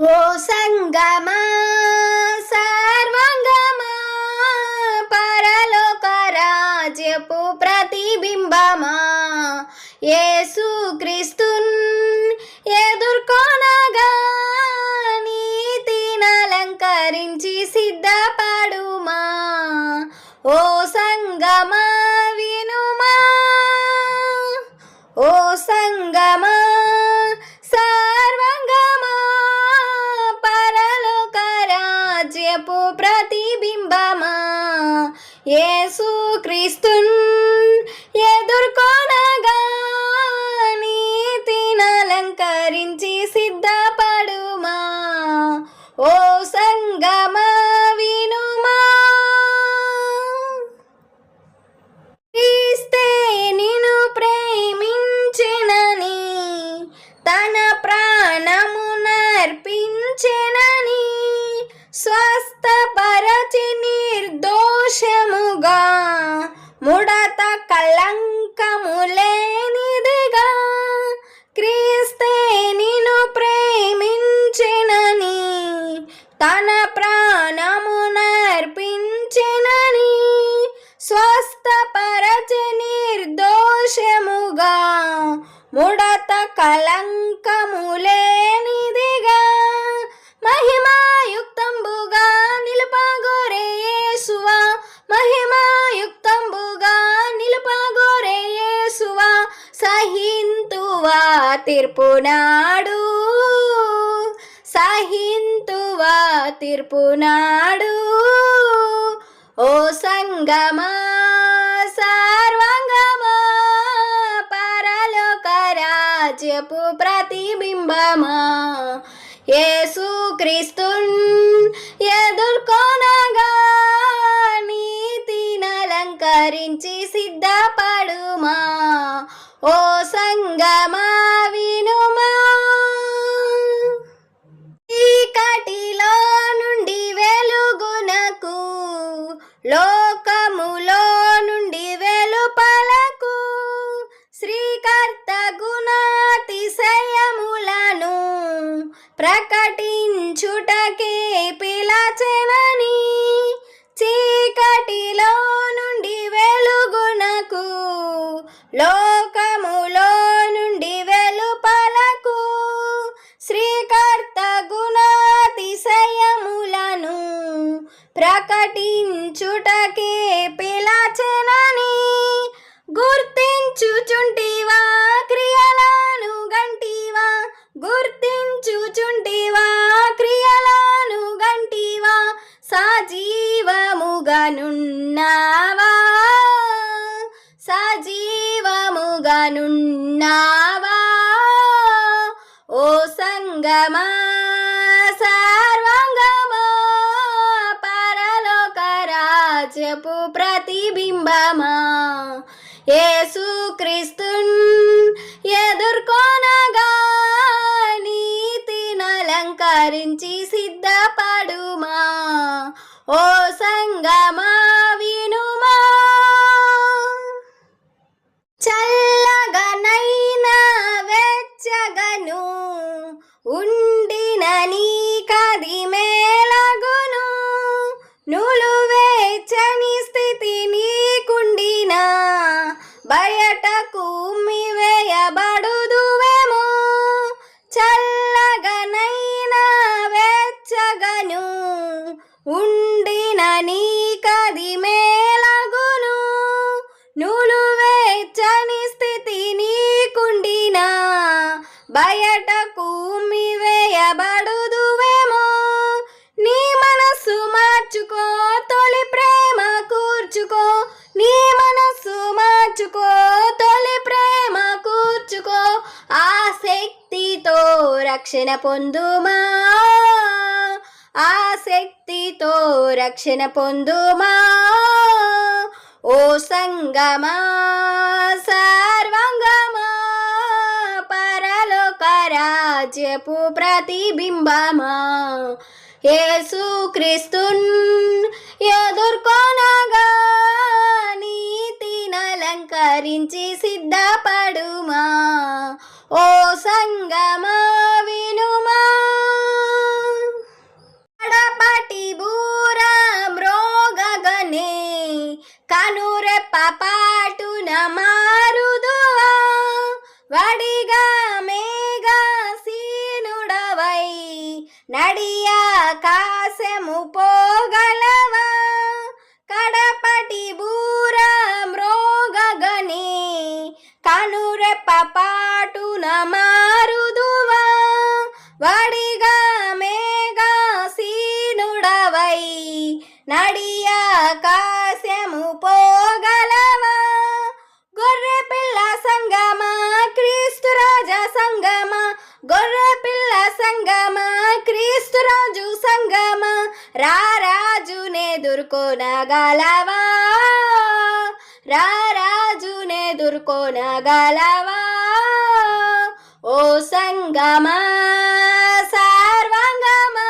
ఓ సంగమా సర్వంగమా పరలోక రాజ్యపు ప్రతిబింబమా. యేసు క్రీస్తున్ ఎదుర్కొనగా నీతినలంకరించి సిద్ధపడుమా. ఓ సంగమా వినుమా. ఓ సంగమా యేసు క్రీస్తున్ ముడత కలంకములేనిదిగా మహిమాయుక్తంబుగా నిలుపగోరే యేసువా. మహిమాయుక్తంబుగా నిలుపగోరే యేసువా. సహింతువా తీర్పునాడు. సహింతువా తీర్పునాడు. ఓ సంగమా సర్వ ప్రతిబింబమా యేసు క్రీస్తున్ ఎదుర్కొనగా నీతినలంకరించి సిద్ధపడుమా. ఓ సంగమా లోకములో నుండి వెలుపలకు శ్రీకర్త గుణాతిశయములను ప్రకటించుటకే పిలచనని గుర్తించుచుంటివా సంగమా సర్వంగమా పరలోక రాజ్యపు ప్రతిబింబమా? యేసు ఉండిన నీ కది మేలగును నులువేచ్చని స్థితి నీకుండిన బయటకు వేయబడుదువేమో నీ మనస్సు మార్చుకో తొలి ప్రేమ కూర్చుకో నీ మనస్సు మార్చుకో తొలి ప్రేమ కూర్చుకో ఆ శక్తితో రక్షణ పొందుమా? ఆ శక్తితో రక్షణ పొందుమా? ఓ సంగమా సర్వంగమా పరలోక రాజ్యపు ప్రతిబింబమా? యేసు క్రీస్తున్ ఎదుర్కొనగా నీతినలంకరించి సిద్ధపడుమా? ఓ సంగమా వడిగా మేగా సీనుడవై నడియా కాసెము పోగలవా? కడపటి బూర మ్రోగని కనురెప్ప పాటు నమారుదువా వడిగా మేగా సీనుడవై నడియా కాసెము పో క్రీస్తు రాజు సంగమా? రారాజునెదుర్కొనగలవా రారాజునెదుర్కొనగలవా ఓ సంగమ సర్వంగమా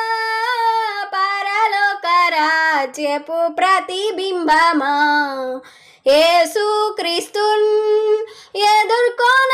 పరలోక రాజ్యపు ప్రతిబింబమా? యేసు క్రీస్తున్ ఎదుర్కొన